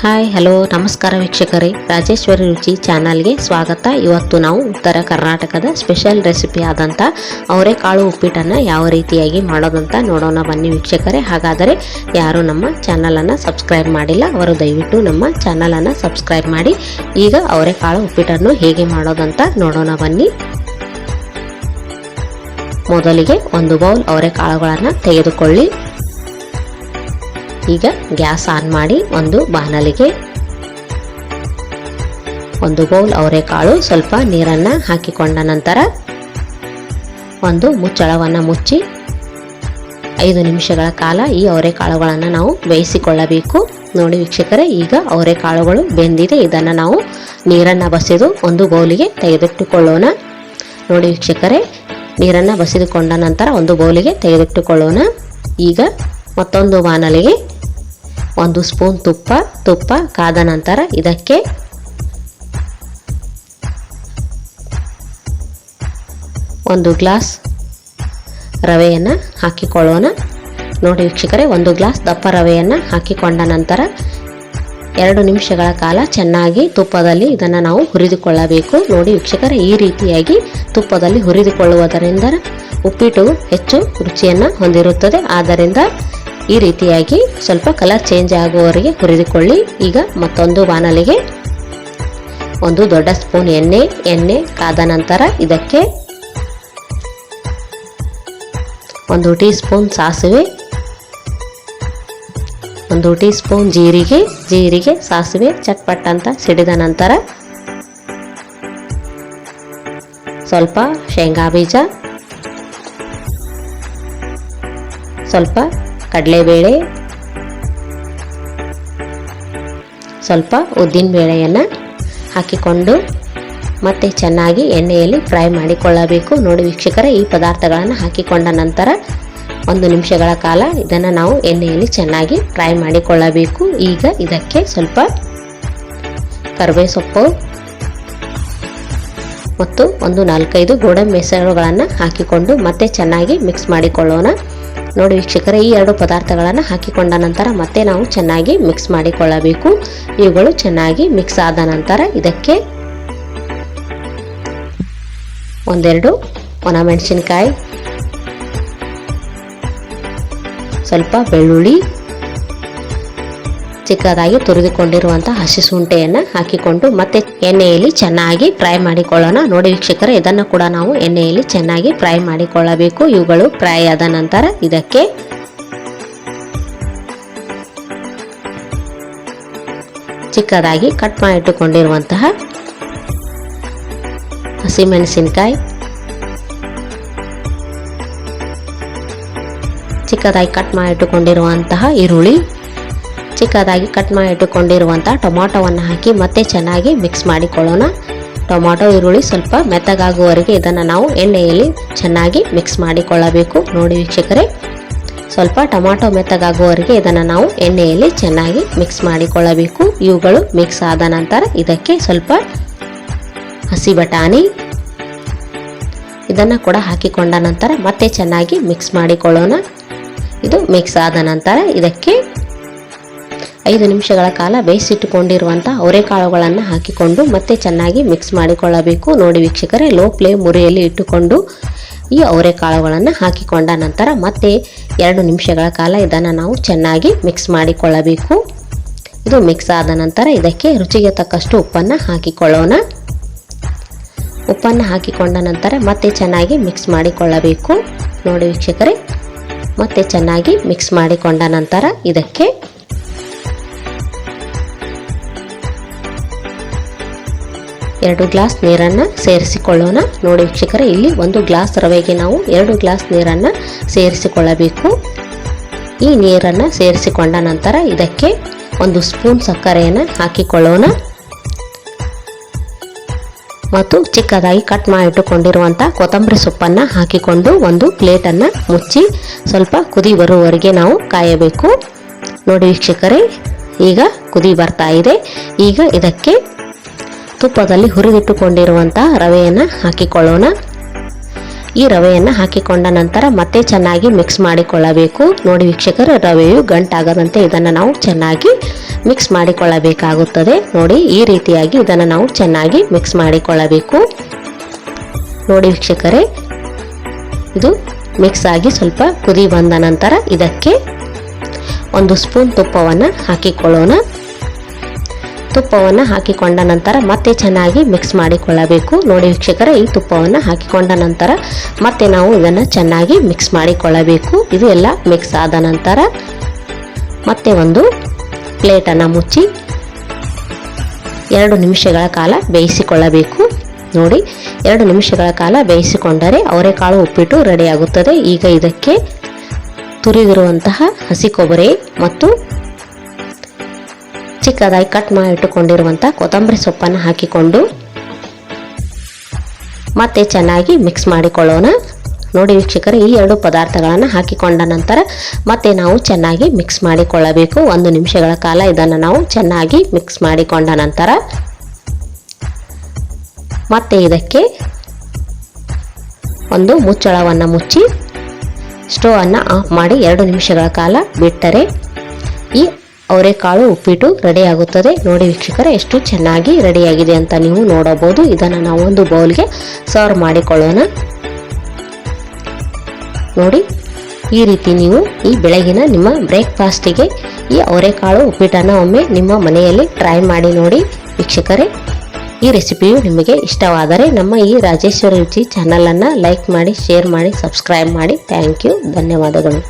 Hi hello ನಮಸ್ಕಾರ ವೀಕ್ಷಕರೇ. ರಾಜೇಶ್ವರಿ ರುಚಿ ಚಾನಲ್ಗೆ ಸ್ವಾಗತ. ಇವತ್ತು ನಾವು ಉತ್ತರ ಕರ್ನಾಟಕದ ಸ್ಪೆಷಲ್ ರೆಸಿಪಿ ಆದಂಥ ಅವರೆಕಾಳು ಉಪ್ಪಿಟ್ಟನ್ನು ಯಾವ ರೀತಿಯಾಗಿ ಮಾಡೋದಂತ ನೋಡೋಣ ಬನ್ನಿ ವೀಕ್ಷಕರೇ. ಹಾಗಾದರೆ ಯಾರು ನಮ್ಮ ಚಾನಲನ್ನು ಸಬ್ಸ್ಕ್ರೈಬ್ ಮಾಡಿಲ್ಲ, ಅವರು ದಯವಿಟ್ಟು ನಮ್ಮ ಚಾನಲನ್ನು ಸಬ್ಸ್ಕ್ರೈಬ್ ಮಾಡಿ. ಈಗ ಅವರೆಕಾಳು ಉಪ್ಪಿಟ್ಟನ್ನು ಹೇಗೆ ಮಾಡೋದಂತ ನೋಡೋಣ ಬನ್ನಿ. ಮೊದಲಿಗೆ ಒಂದು ಬೌಲ್ ಅವರೆಕಾಳುಗಳನ್ನು ತೆಗೆದುಕೊಳ್ಳಿ. ಈಗ ಗ್ಯಾಸ್ ಆನ್ ಮಾಡಿ ಒಂದು ಬಾಣಲಿಗೆ ಒಂದು ಬೌಲ್ ಅವರೆಕಾಳು, ಸ್ವಲ್ಪ ನೀರನ್ನು ಹಾಕಿಕೊಂಡ ನಂತರ ಒಂದು ಮುಚ್ಚಳವನ್ನು ಮುಚ್ಚಿ ಐದು ನಿಮಿಷಗಳ ಕಾಲ ಈ ಅವರೆಕಾಳುಗಳನ್ನು ನಾವು ಬೇಯಿಸಿಕೊಳ್ಳಬೇಕು. ನೋಡಿ ವೀಕ್ಷಕರೇ, ಈಗ ಅವರೆಕಾಳುಗಳು ಬೆಂದಿದೆ. ಇದನ್ನು ನಾವು ನೀರನ್ನು ಬಸಿದು ಒಂದು ಬೌಲಿಗೆ ತೆಗೆದಿಟ್ಟುಕೊಳ್ಳೋಣ. ನೋಡಿ ವೀಕ್ಷಕರೇ, ನೀರನ್ನು ಬಸಿದುಕೊಂಡ ನಂತರ ಒಂದು ಬೌಲಿಗೆ ತೆಗೆದಿಟ್ಟುಕೊಳ್ಳೋಣ. ಈಗ ಮತ್ತೊಂದು ಬಾಣಲಿಗೆ ಒಂದು ಸ್ಪೂನ್ ತುಪ್ಪ ತುಪ್ಪ ಕಾದ ನಂತರ ಇದಕ್ಕೆ ಒಂದು ಗ್ಲಾಸ್ ರವೆಯನ್ನು ಹಾಕಿಕೊಳ್ಳೋಣ. ನೋಡಿ ವೀಕ್ಷಕರೇ, ಒಂದು ಗ್ಲಾಸ್ ದಪ್ಪ ರವೆಯನ್ನು ಹಾಕಿಕೊಂಡ ನಂತರ ಎರಡು ನಿಮಿಷಗಳ ಕಾಲ ಚೆನ್ನಾಗಿ ತುಪ್ಪದಲ್ಲಿ ಇದನ್ನು ನಾವು ಹುರಿದುಕೊಳ್ಳಬೇಕು. ನೋಡಿ ವೀಕ್ಷಕರೇ, ಈ ರೀತಿಯಾಗಿ ತುಪ್ಪದಲ್ಲಿ ಹುರಿದುಕೊಳ್ಳುವುದರಿಂದ ಉಪ್ಪಿಟ್ಟು ಹೆಚ್ಚು ರುಚಿಯನ್ನು ಹೊಂದಿರುತ್ತದೆ. ಆದ್ದರಿಂದ ಈ ರೀತಿಯಾಗಿ ಸ್ವಲ್ಪ ಕಲರ್ ಚೇಂಜ್ ಆಗುವವರೆಗೆ ಹುರಿದುಕೊಳ್ಳಿ. ಈಗ ಮತ್ತೊಂದು ಬಾಣಲಿಗೆ ಒಂದು ದೊಡ್ಡ ಸ್ಪೂನ್ ಎಣ್ಣೆ ಎಣ್ಣೆ ಕಾದ ನಂತರ ಇದಕ್ಕೆ ಒಂದು ಟೀ ಸ್ಪೂನ್ ಸಾಸಿವೆ, ಒಂದು ಟೀ ಸ್ಪೂನ್ ಜೀರಿಗೆ ಜೀರಿಗೆ ಸಾಸಿವೆ ಚಟ್ಪಟ್ ಅಂತ ಸಿಡಿದ ನಂತರ ಸ್ವಲ್ಪ ಶೇಂಗಾ ಬೀಜ, ಸ್ವಲ್ಪ ಕಡಲೆಬೇಳೆ, ಸ್ವಲ್ಪ ಉದ್ದಿನ ಬೇಳೆಯನ್ನು ಹಾಕಿಕೊಂಡು ಮತ್ತೆ ಚೆನ್ನಾಗಿ ಎಣ್ಣೆಯಲ್ಲಿ ಫ್ರೈ ಮಾಡಿಕೊಳ್ಳಬೇಕು. ನೋಡಿ ವೀಕ್ಷಕರೇ, ಈ ಪದಾರ್ಥಗಳನ್ನು ಹಾಕಿಕೊಂಡ ನಂತರ ಒಂದು ನಿಮಿಷಗಳ ಕಾಲ ಇದನ್ನು ನಾವು ಎಣ್ಣೆಯಲ್ಲಿ ಚೆನ್ನಾಗಿ ಫ್ರೈ ಮಾಡಿಕೊಳ್ಳಬೇಕು. ಈಗ ಇದಕ್ಕೆ ಸ್ವಲ್ಪ ಕರಿಬೇ ಸೊಪ್ಪು ಮತ್ತು ಒಂದು ನಾಲ್ಕೈದು ಗೋಡಂಬಿ ಹೆಸರುಗಳನ್ನು ಹಾಕಿಕೊಂಡು ಮತ್ತೆ ಚೆನ್ನಾಗಿ ಮಿಕ್ಸ್ ಮಾಡಿಕೊಳ್ಳೋಣ. ನೋಡಿ ವೀಕ್ಷಕರೇ, ಈ ಎರಡು ಪದಾರ್ಥಗಳನ್ನು ಹಾಕಿಕೊಂಡ ನಂತರ ಮತ್ತೆ ನಾವು ಚೆನ್ನಾಗಿ ಮಿಕ್ಸ್ ಮಾಡಿಕೊಳ್ಳಬೇಕು. ಇವುಗಳು ಚೆನ್ನಾಗಿ ಮಿಕ್ಸ್ ಆದ ನಂತರ ಇದಕ್ಕೆ ಒಂದೆರಡು ಒಣಮೆಣಸಿನ್ಕಾಯಿ, ಸ್ವಲ್ಪ ಬೆಳ್ಳುಳ್ಳಿ ಚಿಕ್ಕದಾಗಿ ತುರಿದುಕೊಂಡಿರುವಂತಹ ಹಸಿ ಶುಂಠಿಯನ್ನು ಹಾಕಿಕೊಂಡು ಮತ್ತೆ ಎಣ್ಣೆಯಲ್ಲಿ ಚೆನ್ನಾಗಿ ಫ್ರೈ ಮಾಡಿಕೊಳ್ಳೋಣ. ನೋಡಿ ವೀಕ್ಷಕರೇ, ಇದನ್ನು ಕೂಡ ನಾವು ಎಣ್ಣೆಯಲ್ಲಿ ಚೆನ್ನಾಗಿ ಫ್ರೈ ಮಾಡಿಕೊಳ್ಳಬೇಕು. ಇವುಗಳು ಫ್ರೈ ಆದ ನಂತರ ಇದಕ್ಕೆ ಚಿಕ್ಕದಾಗಿ ಕಟ್ ಮಾಡಿಟ್ಟುಕೊಂಡಿರುವಂತಹ ಹಸಿಮೆಣಸಿನಕಾಯಿ, ಚಿಕ್ಕದಾಗಿ ಕಟ್ ಮಾಡಿಟ್ಟುಕೊಂಡಿರುವಂತಹ ಈರುಳ್ಳಿ ಚಿಕ್ಕದಾಗಿ ಕಟ್ ಮಾಡಿ ಇಟ್ಟುಕೊಂಡಿರುವಂಥ ಟೊಮಾಟೊವನ್ನು ಹಾಕಿ ಮತ್ತೆ ಚೆನ್ನಾಗಿ ಮಿಕ್ಸ್ ಮಾಡಿಕೊಳ್ಳೋಣ. ಟೊಮಾಟೊ, ಈರುಳ್ಳಿ ಸ್ವಲ್ಪ ಮೆತ್ತಗಾಗುವವರೆಗೆ ಇದನ್ನು ನಾವು ಎಣ್ಣೆಯಲ್ಲಿ ಚೆನ್ನಾಗಿ ಮಿಕ್ಸ್ ಮಾಡಿಕೊಳ್ಳಬೇಕು. ನೋಡಿ ವೀಕ್ಷಕರೇ, ಸ್ವಲ್ಪ ಟೊಮಾಟೊ ಮೆತ್ತಗಾಗುವವರೆಗೆ ಇದನ್ನು ನಾವು ಎಣ್ಣೆಯಲ್ಲಿ ಚೆನ್ನಾಗಿ ಮಿಕ್ಸ್ ಮಾಡಿಕೊಳ್ಳಬೇಕು. ಇವುಗಳು ಮಿಕ್ಸ್ ಆದ ನಂತರ ಇದಕ್ಕೆ ಸ್ವಲ್ಪ ಹಸಿ ಬಟಾಣಿ ಇದನ್ನು ಕೂಡ ಹಾಕಿಕೊಂಡ ನಂತರ ಮತ್ತೆ ಚೆನ್ನಾಗಿ ಮಿಕ್ಸ್ ಮಾಡಿಕೊಳ್ಳೋಣ. ಇದು ಮಿಕ್ಸ್ ಆದ ನಂತರ ಇದಕ್ಕೆ ಐದು ನಿಮಿಷಗಳ ಕಾಲ ಬೇಯಿಸಿಟ್ಟುಕೊಂಡಿರುವಂಥ ಅವರೆಕಾಳುಗಳನ್ನು ಹಾಕಿಕೊಂಡು ಮತ್ತೆ ಚೆನ್ನಾಗಿ ಮಿಕ್ಸ್ ಮಾಡಿಕೊಳ್ಳಬೇಕು. ನೋಡಿ ವೀಕ್ಷಕರೇ ಲೋ ಫ್ಲೇಮ್ ಮುರಿಯಲ್ಲಿ ಇಟ್ಟುಕೊಂಡು ಈ ಅವರೆಕಾಳುಗಳನ್ನು ಹಾಕಿಕೊಂಡ ನಂತರ ಮತ್ತೆ ಎರಡು ನಿಮಿಷಗಳ ಕಾಲ ಇದನ್ನು ನಾವು ಚೆನ್ನಾಗಿ ಮಿಕ್ಸ್ ಮಾಡಿಕೊಳ್ಳಬೇಕು. ಇದು ಮಿಕ್ಸ್ ಆದ ನಂತರ ಇದಕ್ಕೆ ರುಚಿಗೆ ತಕ್ಕಷ್ಟು ಉಪ್ಪನ್ನು ಹಾಕಿಕೊಳ್ಳೋಣ. ಉಪ್ಪನ್ನು ಹಾಕಿಕೊಂಡ ನಂತರ ಮತ್ತೆ ಚೆನ್ನಾಗಿ ಮಿಕ್ಸ್ ಮಾಡಿಕೊಳ್ಳಬೇಕು. ನೋಡಿ ವೀಕ್ಷಕರೇ, ಮತ್ತೆ ಚೆನ್ನಾಗಿ ಮಿಕ್ಸ್ ಮಾಡಿಕೊಂಡ ನಂತರ ಇದಕ್ಕೆ ಎರಡು ಗ್ಲಾಸ್ ನೀರನ್ನು ಸೇರಿಸಿಕೊಳ್ಳೋಣ. ನೋಡಿ ವೀಕ್ಷಕರೇ, ಇಲ್ಲಿ ಒಂದು ಗ್ಲಾಸ್ ರವೆಗೆ ನಾವು ಎರಡು ಗ್ಲಾಸ್ ನೀರನ್ನು ಸೇರಿಸಿಕೊಳ್ಳಬೇಕು. ಈ ನೀರನ್ನು ಸೇರಿಸಿಕೊಂಡ ನಂತರ ಇದಕ್ಕೆ ಒಂದು ಸ್ಪೂನ್ ಸಕ್ಕರೆಯನ್ನು ಹಾಕಿಕೊಳ್ಳೋಣ. ಮತ್ತು ಚಿಕ್ಕದಾಗಿ ಕಟ್ ಮಾಡಿಟ್ಟುಕೊಂಡಿರುವಂಥ ಕೊತ್ತಂಬರಿ ಸೊಪ್ಪನ್ನು ಹಾಕಿಕೊಂಡು ಒಂದು ಪ್ಲೇಟನ್ನು ಮುಚ್ಚಿ ಸ್ವಲ್ಪ ಕುದಿ ಬರುವವರೆಗೆ ನಾವು ಕಾಯಬೇಕು. ನೋಡಿ ವೀಕ್ಷಕರೇ, ಈಗ ಕುದಿ ಬರ್ತಾ ಇದೆ. ಈಗ ಇದಕ್ಕೆ ತುಪ್ಪದಲ್ಲಿ ಹುರಿದಿಟ್ಟುಕೊಂಡಿರುವಂಥ ರವೆಯನ್ನು ಹಾಕಿಕೊಳ್ಳೋಣ. ಈ ರವೆಯನ್ನು ಹಾಕಿಕೊಂಡ ನಂತರ ಮತ್ತೆ ಚೆನ್ನಾಗಿ ಮಿಕ್ಸ್ ಮಾಡಿಕೊಳ್ಳಬೇಕು. ನೋಡಿ ವೀಕ್ಷಕರು, ರವೆಯು ಗಂಟಾಗದಂತೆ ಇದನ್ನು ನಾವು ಚೆನ್ನಾಗಿ ಮಿಕ್ಸ್ ಮಾಡಿಕೊಳ್ಳಬೇಕಾಗುತ್ತದೆ. ನೋಡಿ, ಈ ರೀತಿಯಾಗಿ ಇದನ್ನು ನಾವು ಚೆನ್ನಾಗಿ ಮಿಕ್ಸ್ ಮಾಡಿಕೊಳ್ಳಬೇಕು. ನೋಡಿ ವೀಕ್ಷಕರೇ, ಇದು ಮಿಕ್ಸ್ ಆಗಿ ಸ್ವಲ್ಪ ಕುದಿ ಬಂದ ನಂತರ ಇದಕ್ಕೆ ಒಂದು ಸ್ಪೂನ್ ತುಪ್ಪವನ್ನು ಹಾಕಿಕೊಳ್ಳೋಣ. ತುಪ್ಪವನ್ನು ಹಾಕಿಕೊಂಡ ನಂತರ ಮತ್ತೆ ಚೆನ್ನಾಗಿ ಮಿಕ್ಸ್ ಮಾಡಿಕೊಳ್ಳಬೇಕು. ನೋಡಿ ವೀಕ್ಷಕರ, ಈ ತುಪ್ಪವನ್ನು ಹಾಕಿಕೊಂಡ ನಂತರ ಮತ್ತೆ ನಾವು ಇದನ್ನು ಚೆನ್ನಾಗಿ ಮಿಕ್ಸ್ ಮಾಡಿಕೊಳ್ಳಬೇಕು. ಇದು ಎಲ್ಲ ಮಿಕ್ಸ್ ಆದ ನಂತರ ಮತ್ತೆ ಒಂದು ಪ್ಲೇಟನ್ನು ಮುಚ್ಚಿ ಎರಡು ನಿಮಿಷಗಳ ಕಾಲ ಬೇಯಿಸಿಕೊಳ್ಳಬೇಕು. ನೋಡಿ, ಎರಡು ನಿಮಿಷಗಳ ಕಾಲ ಬೇಯಿಸಿಕೊಂಡರೆ ಅವರೆಕಾಳು ಉಪ್ಪಿಟ್ಟು ರೆಡಿಯಾಗುತ್ತದೆ ಈಗ ಇದಕ್ಕೆ ತುರಿದಿರುವಂತಹ ಹಸಿ ಕೊಬ್ಬರಿ ಮತ್ತು ಚಿಕ್ಕದಾಗಿ ಕಟ್ ಮಾಡಿ ಇಟ್ಟುಕೊಂಡಿರುವಂಥ ಕೊತ್ತಂಬರಿ ಸೊಪ್ಪನ್ನು ಹಾಕಿಕೊಂಡು ಮತ್ತೆ ಚೆನ್ನಾಗಿ ಮಿಕ್ಸ್ ಮಾಡಿಕೊಳ್ಳೋಣ. ನೋಡಿ ವೀಕ್ಷಕರು, ಈ ಎರಡು ಪದಾರ್ಥಗಳನ್ನು ಹಾಕಿಕೊಂಡ ನಂತರ ಮತ್ತೆ ನಾವು ಚೆನ್ನಾಗಿ ಮಿಕ್ಸ್ ಮಾಡಿಕೊಳ್ಳಬೇಕು. ಒಂದು ನಿಮಿಷಗಳ ಕಾಲ ಇದನ್ನು ನಾವು ಚೆನ್ನಾಗಿ ಮಿಕ್ಸ್ ಮಾಡಿಕೊಂಡ ನಂತರ ಮತ್ತೆ ಇದಕ್ಕೆ ಒಂದು ಮುಚ್ಚಳವನ್ನು ಮುಚ್ಚಿ ಸ್ಟೋವನ್ನು ಆಫ್ ಮಾಡಿ ಎರಡು ನಿಮಿಷಗಳ ಕಾಲ ಬಿಟ್ಟರೆ ಅವರೆಕಾಳು ಉಪ್ಪಿಟ್ಟು ರೆಡಿ ಆಗುತ್ತದೆ. ನೋಡಿ ವೀಕ್ಷಕರೇ, ಎಷ್ಟು ಚೆನ್ನಾಗಿ ರೆಡಿಯಾಗಿದೆ ಅಂತ ನೀವು ನೋಡಬಹುದು. ಇದನ್ನು ನಾವು ಒಂದು ಬೌಲ್ಗೆ ಸರ್ವ್ ಮಾಡಿಕೊಳ್ಳೋಣ. ನೋಡಿ, ಈ ರೀತಿ ನೀವು ಈ ಬೆಳಗಿನ ನಿಮ್ಮ ಬ್ರೇಕ್ಫಾಸ್ಟಿಗೆ ಈ ಅವರೆಕಾಳು ಉಪ್ಪಿಟ್ಟನ್ನು ಒಮ್ಮೆ ನಿಮ್ಮ ಮನೆಯಲ್ಲಿ ಟ್ರೈ ಮಾಡಿ ನೋಡಿ ವೀಕ್ಷಕರೇ. ಈ ರೆಸಿಪಿಯು ನಿಮಗೆ ಇಷ್ಟವಾದರೆ ನಮ್ಮ ಈ ರಾಜೇಶ್ವರಿ ರುಚಿ ಚಾನಲನ್ನು ಲೈಕ್ ಮಾಡಿ ಶೇರ್ ಮಾಡಿ ಸಬ್ಸ್ಕ್ರೈಬ್ ಮಾಡಿ. ಥ್ಯಾಂಕ್ ಯು ಧನ್ಯವಾದಗಳು.